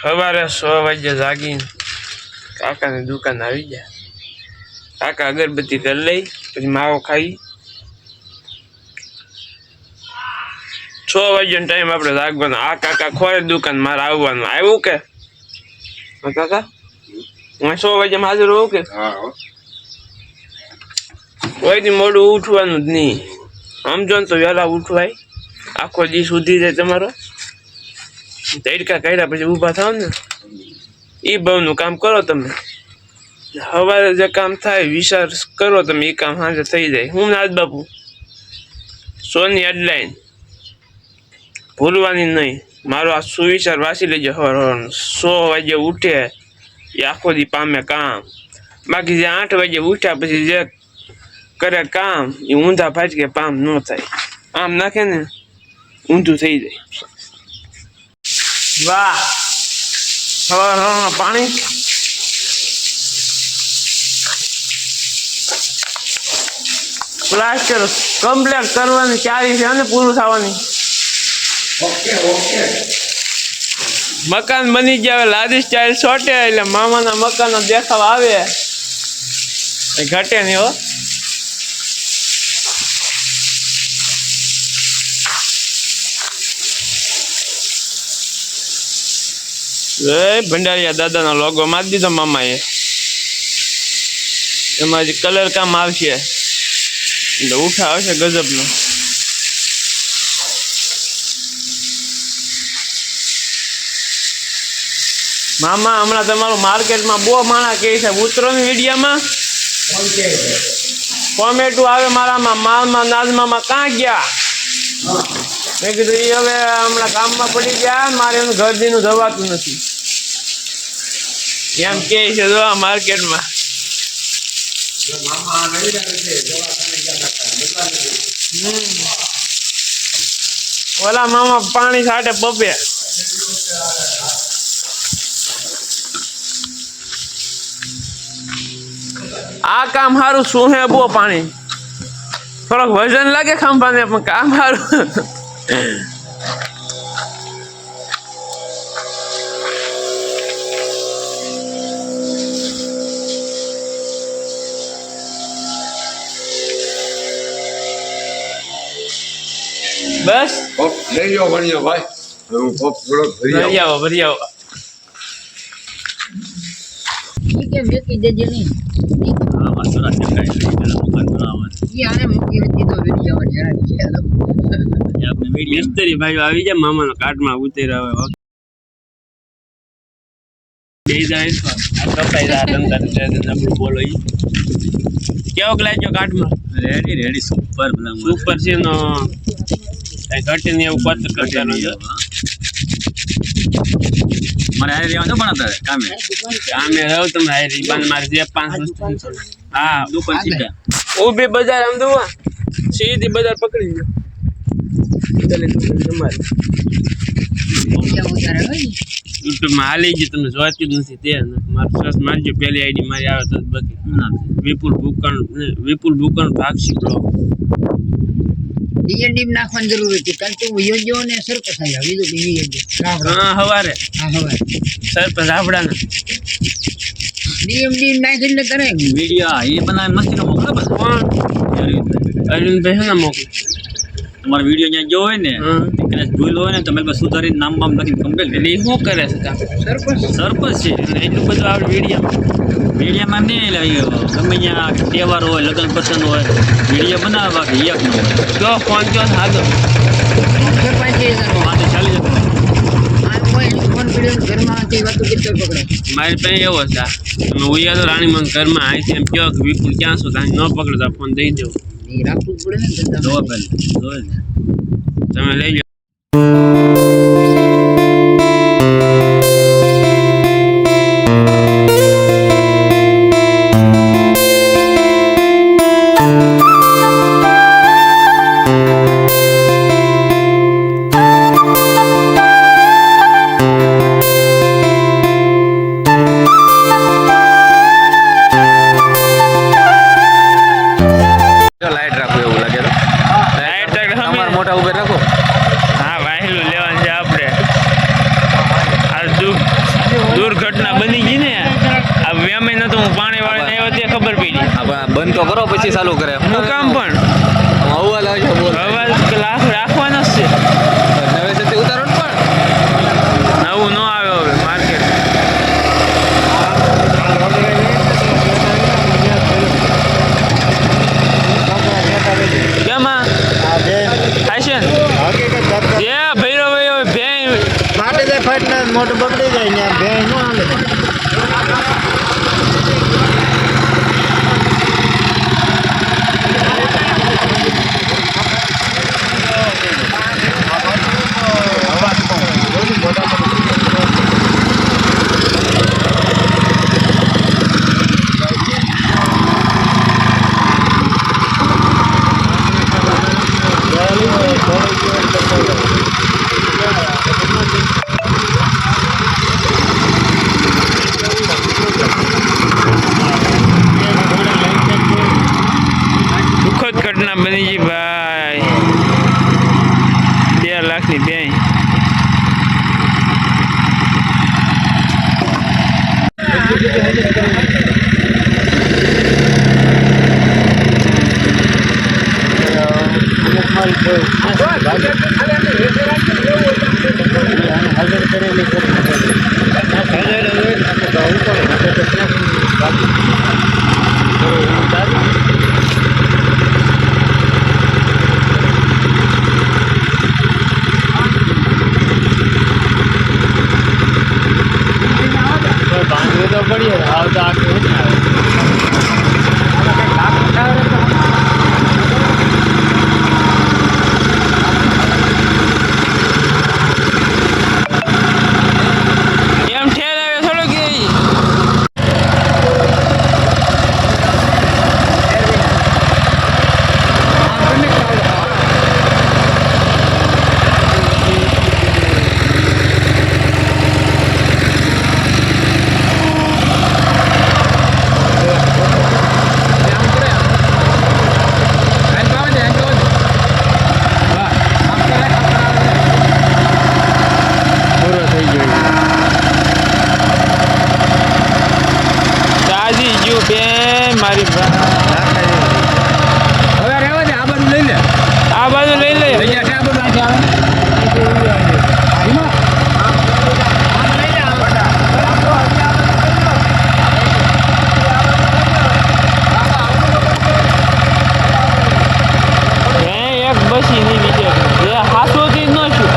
સવારે સો વાગે જાગીને કાકાની દુકાન આવી ગયા. કાકા અગરબત્તી કરી લઈ પછી માવો ખાઈ. છ વાગ્યાનો ટાઈમ આપણે રાખવાનો આ કાકા ખોરે દુકાન મારે આવવાનું. આવ્યું કે? હા, કાકા? હું સો વાગ્યામાં હાજર હોઉં કે? કોઈથી મોડું ઉઠવાનું જ નહીં. સમજો ને તો વહેલા ઉઠવાય. આખો દી સુધી જાય તમારો. તડકા કર્યા પછી ઊભા થાવ ને એ બહુનું કામ કરો તમે. સવારે જે કામ થાય, વિચાર કરો તમે એ કામ સાંજે થઈ જાય. હું નાથ બાપુ સોની હેડલાઇન ભૂલવાની નહીં. મારો આ સુવિચાર વાંચી લેજો હવાર હવાર. સો વાગે ઉઠે, એ આખો દી પામે કામ. બાકી જે આઠ વાગે ઉઠ્યા પછી જે કરે કામ, એ ઊંધા ભાજકે પામ ન થાય. આમ નાખે ને, ઊંધું થઈ જાય. વાહ. સવાર પાણી. પ્લાસ્ટર કમ્પ્લેટ કરવાની ચાવી છે અને પૂરું થવાની. મકાન બની ગયા હવે લાદી સ્ટાઇલ છોટે એટલે મામાના મકાનનો દેખાવ આવે. એ ઘટે નહીં હો. ભંડારીયા દાદાનો લોગો મારી દીધો મામાએ. એમાં કલર કામ આવશે. એટલે ઉઠા આવશે ગજબનો. મામા, હમણાં તમારું માર્કેટમાં બહુ માણા કહે છે. ઉતરોની મીડિયામાં કોમેટું આવે મારામાં, માલમાં નાજમામાં કાં ગયા? મેં કીધું એ હવે હમણાં કામમાં પડી ગયા, મારે એનું ઘરજીનું જવાતું નથી. એમ કે છે, જો આ માર્કેટમાં. ઓલા મામા પાણી સાટે પપે. આ કામ સારું શું હે બો પાણી? થોડોક વજન લાગે ખંભાને, પણ કામ સારું બસ? લઈ જાઓ ભણ્યો ભાઈ. હું પપ થોડોક ભરી ભરી આવો ભરી આવો. કે મૂકી દેજે નહીં? આમાં થોડા ટકાઈ લઈ પેલા મકાન બનાવવાનું ઈ મૂકી હતી તો વીડિયો જરા છે. આપણે મીડિયમ મિસ્ત્રી ભાઈઓ આવી જાય મામાનો કાટમાં ઉતર્યા હવે બે જાય. તો આ કપાઈ રહ્યા ધંધા બોલો ઈ. કેવો લાગ્યો કાટમાં? રેડી રેડી સુપર સુપર છે નો ઘટે ને એવું પત્ર કરવાનો છે. મારે હારી રહેવા પણ ભણાતા કામે? આમે રહો તમે હારી બાન મારે જે પાંચ હા દુકાન સીધા ઊભી બજાર આમ દુવા સીધી બજાર પકડી લો ચાલે તમારી વીડિયો ઉતારે હોય ને? યુટ્યુબમાં હાલી ગયું તમે જોતી જ નથી તે. મારું મારજો પહેલી આઈડી મારી આવે તો બાકી વિપુલ ભૂકણ વિપુલ ભૂકણ ભાગશી બ્લોગ ડીએનડી નાખવાની જરૂર હતી કારણ કે હું ને સરપંચ આવ્યા બીજું યોગ્ય. ગામડા હા હવારે હા હવે સરપંચ આપડાના. ડીએમડી નાખીને કરે. વિડિયો એ બનાવે મસ્તી નો મોકલે બસ કોણ અરવિંદભાઈ છે ને મોકલું? તમારો વીડિયો ત્યાં જો હોય ને. કદાચ ભૂલ હોય ને તમે બસ સુધારીને નામ બામ લખીને કમ્પ્લેટ એટલે એ શું કરે છે સરપંચ સરપંચ છે. અને એટલું બધું આવડે વીડિયો વિડીયામાં મેં એ ગમે ત્યાં તહેવાર હોય લગ્ન પ્રસંગ હોય મીડિયા બનાવવા બાકી એક ન હોય. જો ફોન કયો એ સરપંચ વાંધો ચાલી જતો મારી પાસે એવો હતા. તમે ઉયા તો રાણીમંગ ઘરમાં છે એમ કહો કે વિપુલ ક્યાં છો? ત્યાં ન પકડતા ફોન દઈ દેવો. રાખવું પડે ને તમે લઈ લો તો કરો પછી ચાલુ કરે. હું કામ પણ. બોલ. અવાજ લાખ રાખવાનો જ છે. નવેસરથી ઉતારો ને પણ. નવું ન આવે હવે માર્કેટ કેમાં થાય છે ભૈરો ભૈરો ભેં ફાટે જાય ફાટને મોટું બગડી જાય ને ભેં ન હાલે. દુઃખદ ઘટના બની ગઈ ભાઈ. બે લાખની બેંક. એમ ઠેરાવે થોડો કે પૂરો થઈ ગયો તાજી ગયું બેન મારી બા- હવે રહેવા દે આ બાજુ લઈ લે આ બાજુ લઈ લે લઈ જા આ બાજુ આથી આવે હે એક બસી ની નીચે એ હાથો થી ન છું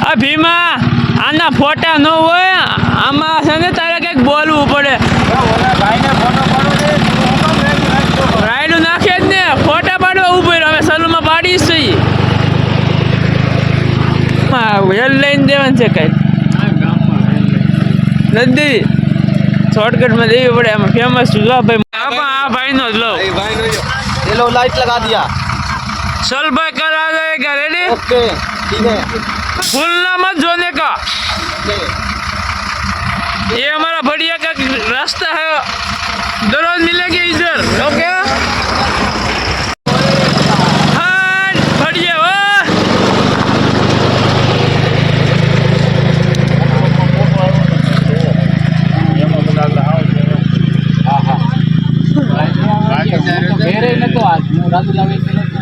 આ ભીમા આના ફોટા ન હોય આમાં છે ને તારે કંઈક બોલવું પડે રાયડું નાખે જ ને ફોટા પાડવા ઉભો રહ્યો અમે સલૂનમાં પાડીશ છીએ હા વેલ લઈને દેવાનું છે કઈ નથી શોર્ટકટમાં દેવી પડે આમાં ફેમસ છું જો આ ભાઈ આ પણ આ ભાઈનો જ લો ये लो लाइट लगा दिया સલભાઈ કરા દેગા રેડી ओके ठीक है भूलना मत जोने का। ये हमारा बढ़िया का रास्ता है। दररोज मिलेंगे इधर, ओके? ಬೇರೆ ಏನಕ್ಕೂ ರಾಜು ಲಾವೆ ಕೆಲಸ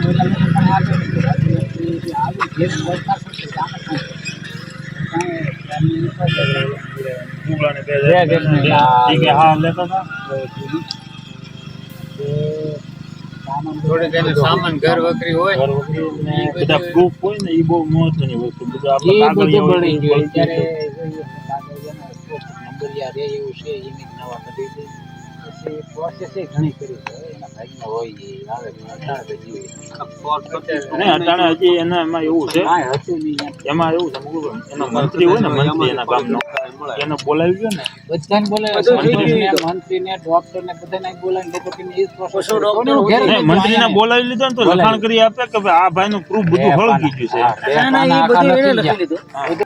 ಎಲ್ಲ થોડે તેને સામાન ઘર વકરી હોય બધા પ્રૂફ હોય ને એ બહુ મહત્વની વસ્તુ બધું આપણે એ બધું કાગળિયા બળી હોય, ગયું. બળતું ત્યારે જોઈએ તો કાગળિયાનો સ્ટોક નંબર યાર એ એવું છે એને નવા કરી દે એ પ્રોસેસ એ ઘણી કરી છે. એના ભાઈમાં હોય આવે અટાણે હજી એના એમાં એવું છે એમ. એવું છે એના એનો મંત્રી હોય ને મંત્રી એના ગામનો એને બોલાવી ગયો ને? બધાને મંત્રી મંત્રીને મંત્રીને ડોક્ટરને બધાને બોલાવીને લોકો કે એ જ process છે. કોને ઘેર ને મંત્રીને જાય? બોલાવી લીધો ને તો લખાણ કરી આપે કે ભાઈ આ ભાઈનું પ્રૂફ બધું હળગી ગયું છે.